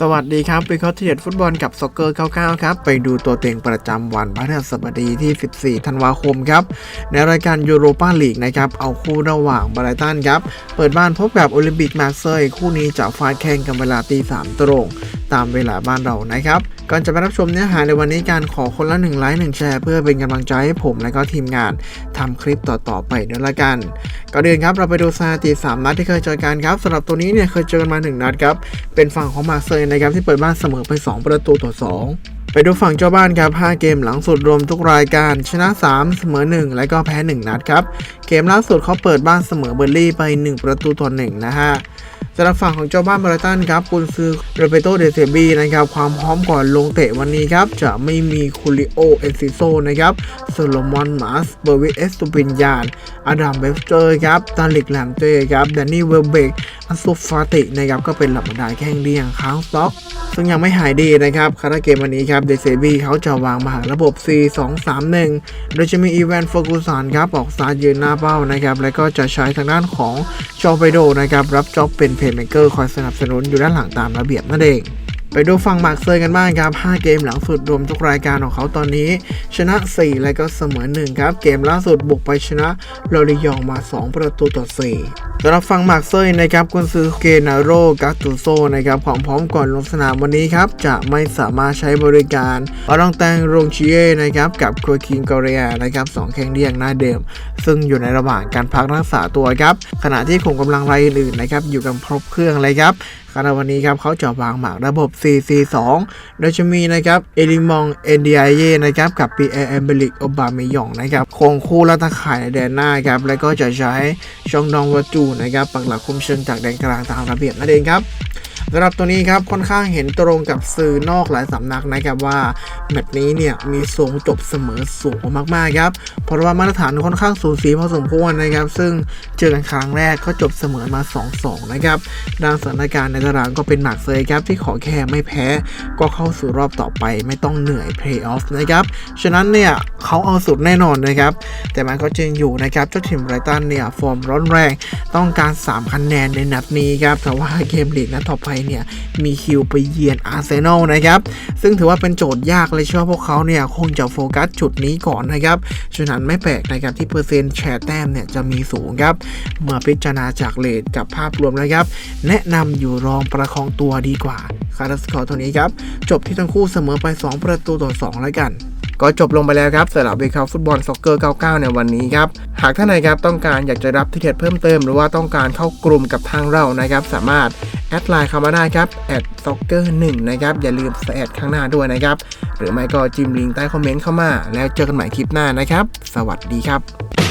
สวัสดีครับเป็นข้อที่เด็ดฟุตบอลกับซ็อกเกอร์99ครับไปดูตัวเต็งประจำวันพฤหัสบดีที่ 14 ธันวาคมครับในรายการยูโรปาลีกนะครับเอาคู่ระหว่างบรายตันครับเปิดบ้านพบกับโอลิมปิกมาร์เซย์คู่นี้จะฟาดแข่งกันเวลาตีสามตรง ตามเวลาบ้านเรานะครับ ก่อนจะไปรับชมเนื้อหาในวันนี้การขอคนละ1ไลค์1แชร์เพื่อเป็นกำลังใจให้ผมและก็ทีมงานทำคลิปต่อๆไปด้วยละกัน ก่อนอื่นครับเราไปดูสถิติ3นัดที่เคยเจอกันครับสำหรับตัวนี้เนี่ยเคยเจอกันมา 1 นัดครับเป็นฝั่งของมาเซย์นะครับที่เปิดบ้านเสมอไป 2 ประตูต่อ 2ไปดูฝั่งเจ้าบ้านครับ 5 เกมหลังสุดรวมทุกรายการ ชนะ 3 เสมอ 1 และก็แพ้ 1 นัดครับ เกมล่าสุดเขาเปิดบ้านเสมอเบอร์ลี่ไป 1 ประตูต่อ1นะฮะ สำหรับฝั่งของเจ้าบ้านบรตันครับคุณซื้อโรเบโตเดเซบีนะครับความพร้อมก่อนลงเตะวันนี้ครับจะไม่มีคูริโอเอซิโซนะครับโซโลมอนมาสเบอร์วิสเอสตูปินยานอดัมเบฟเจอร์ครับตาลิกแลมเจอร์ครับแดนนี่เวลเบกอันซูฟาตินะครับก็เป็นหลับบรรดาแข้งเดียงค้างสต็อก ซึ่งยังไม่หายดีนะครับคาราเกมวันนี้ครับเดเซบีเขาจะวางมาหาระบบ 4-2-3-1 โดยจะมีอีแวนเฟอร์กูสันครับออกซ้ายยืนหน้าเป้านะครับแล้วก็จะใช้ทางด้านของจอไปโดนะครับรับจ็อบเป็นเพลย์เม k เกอร์คอยสนับสนุนอยู่ด้านหลังตามระเบียบนั่นเอง ไปดูฝั่งมาร์กเซยกันบ้างครับ 5 เกมหลังสุดรวมทุกรายการของเขาตอนนี้ ชนะ 4 และก็เสมอ 1 ครับ เกมล่าสุดบุกไปชนะลอริยองมา 2 ประตูต่อ 4สำหรับฝั่งมาร์กเซยนะครับกุนซือเกนาโรกัตตุโซนะครับความพร้อมก่อนลงสนามวันนี้ครับ จะไม่สามารถใช้บริการอารองแตงโรงชิเย่นะครับกับโคคิงกอเรียนะครับสองแข้งเรียงหน้าเดิม ซึ่งอยู่ในระหว่างการพักรักษาตัวครับขณะที่ขุมกำลังรายอื่นๆนะครับอยู่กันครบเครื่องเลยครับ คาราวันนี้ครับเขาจะวางหมากระบบ 4-4-2 โดยจะมีนะครับเอลิมองเอ็นดีไอเยนะครับกับปีเอเอมเบลิกโอบาเมยองนะครับคงคู่และตะข่ายในแดนหน้าครับแล้วก็จะใช้ชองดองวัจูนะครับปักหลักคุมเชิงจากแดนกลางตามระเบียบนั่นเองครับ สำหรับตัวนี้ครับค่อนข้างเห็นตรงกับสื่อนอกหลายสำนักนะครับว่าแมตช์นี้เนี่ยมีทรงจบเสมอสูงมากๆครับเพราะว่ามาตรฐานค่อนข้างสูสีพอสมควรนะครับ ซึ่งเจอกันครั้งแรกก็จบเสมอมา 2-2 นะครับด้านสถานการณ์ในตารางก็เป็นหนักเลยครับที่ขอแค่ไม่แพ้ ก็เข้าสู่รอบต่อไปไม่ต้องเหนื่อยเพลย์ออฟนะครับฉะนั้นเนี่ยเขาเอาสุดแน่นอนนะครับ แต่มันก็จริงอยู่นะครับเจ้าทีมไรตันเนี่ยฟอร์มร้อนแรงต้องการ 3 คะแนนในนัดนี้ครับแต่ว่าเกมลีกนัดต่อไปเนี่ย มีคิวไปเยือนอาร์เซนอลนะครับ ซึ่งถือว่าเป็นโจทย์ยากเลยเชื่อว่าพวกเขาเนี่ยคงจะโฟกัสจุดนี้ก่อนนะครับฉะนั้นไม่แปลกนะครับที่เปอร์เซ็นต์แชร์แต้มเนี่ยจะมีสูงครับเมื่อพิจารณาจากเลทกับภาพรวมแล้วครับ แนะนำอยู่รองประคองตัวดีกว่าคาร์สกอร์ตัวนี้ครับจบที่ทั้งคู่เสมอไป 2 ประตูต่อ2แล้วกันก็จบลงไปแล้วครับสำหรับเบคาฟุตบอลซ็อกเกอร์ 99 ในวันนี้ครับ หากท่านใดครับต้องการอยากจะรับที่เด็ดเพิ่มเติม หรือว่าต้องการเข้ากลุ่มกับทางเรานะครับ สามารถ ดไลน์เข้ามาได้ครับแอดซ็อกเกอร์1นะครับ อย่าลืมใส่แอดข้างหน้าด้วยนะครับ หรือไม่ก็จิ้มลิงก์ใต้คอมเมนต์เข้ามา แล้วเจอกันใหม่คลิปหน้านะครับ สวัสดีครับ